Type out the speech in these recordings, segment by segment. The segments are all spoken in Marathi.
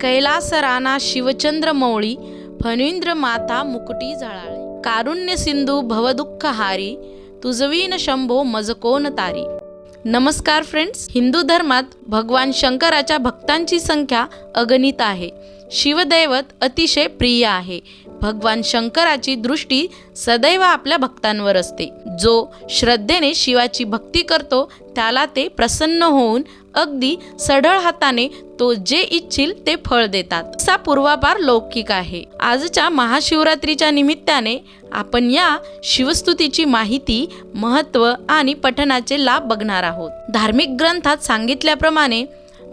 कैलास राणा शिवचंद्र मौळी फणींद्र माता मुकुटी जळाळे. कारुण्य सिंधू भवदुःख हारी तुझवीन शंभो मजकोन तारी. नमस्कार फ्रेंड्स हिंदू धर्मात भगवान शंकराच्या भक्तांची संख्या अगणित आहे. शिवदैवत अतिशय प्रिय आहे. भगवान शंकराची दृष्टी सदैव आपल्या भक्तांवर असते. जो श्रद्धेने शिवाची भक्ती करतो त्याला ते प्रसन्न होऊन अगदी सढळ हाताने तो जे इच्छिल ते फळ देतात. असा पूर्वापार लौकिक आहे. आजच्या महाशिवरात्रीच्या निमित्ताने आपण या शिवस्तुतीची माहिती महत्त्व आणि पठणाचे लाभ बघणार आहोत. धार्मिक ग्रंथात सांगितल्याप्रमाणे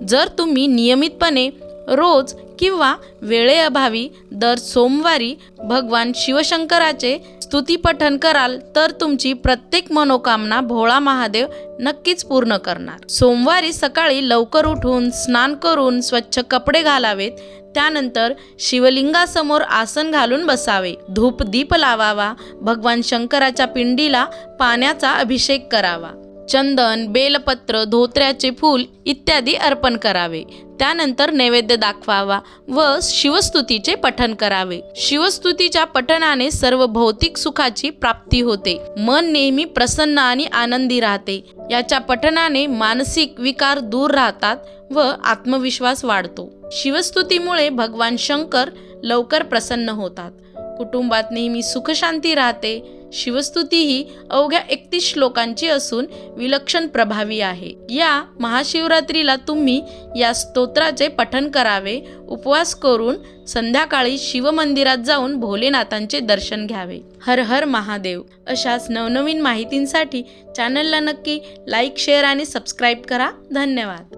जर तुम्ही नियमितपणे रोज किंवा वेळेअभावी दर सोमवारी भगवान शिवशंकराचे स्तुतीपठन कराल तर तुमची प्रत्येक मनोकामना भोळा महादेव नक्कीच पूर्ण करणार. सोमवारी सकाळी लवकर उठून स्नान करून स्वच्छ कपडे घालावेत त्यानंतर शिवलिंगासमोर आसन घालून बसावे. धूप दीप लावावा भगवान शंकराच्या पिंडीला पाण्याचा अभिषेक करावा. चंदन बेलपत्र धोत्र्याचे फूल इत्यादी अर्पण करावे. त्यानंतर नैवेद्य दाखवावा व शिवस्तुतीचे पठन करावे. शिवस्तुतीच्या पठनाने सर्व भौतिक सुखाची प्राप्ती होते. मन नेहमी प्रसन्न आणि आनंदी राहते. याच्या पठनाने मानसिक विकार दूर राहतात व आत्मविश्वास वाढतो. शिवस्तुतीमुळे भगवान शंकर लवकर प्रसन्न होतात. कुटुंबात नेहमी सुखशांती राहते. शिवस्तुती ही अवघ्या एकतीस श्लोकांची असून विलक्षण प्रभावी आहे. या महाशिवरात्रीला तुम्ही या स्तोत्राचे पठन करावे उपवास करून संध्याकाळी शिवमंदिरात जाऊन भोलेनाथांचे दर्शन घ्यावे. हर हर महादेव. अशाच नवनवीन माहितींसाठी चॅनलला नक्की लाईक शेअर आणि सबस्क्राईब करा. धन्यवाद.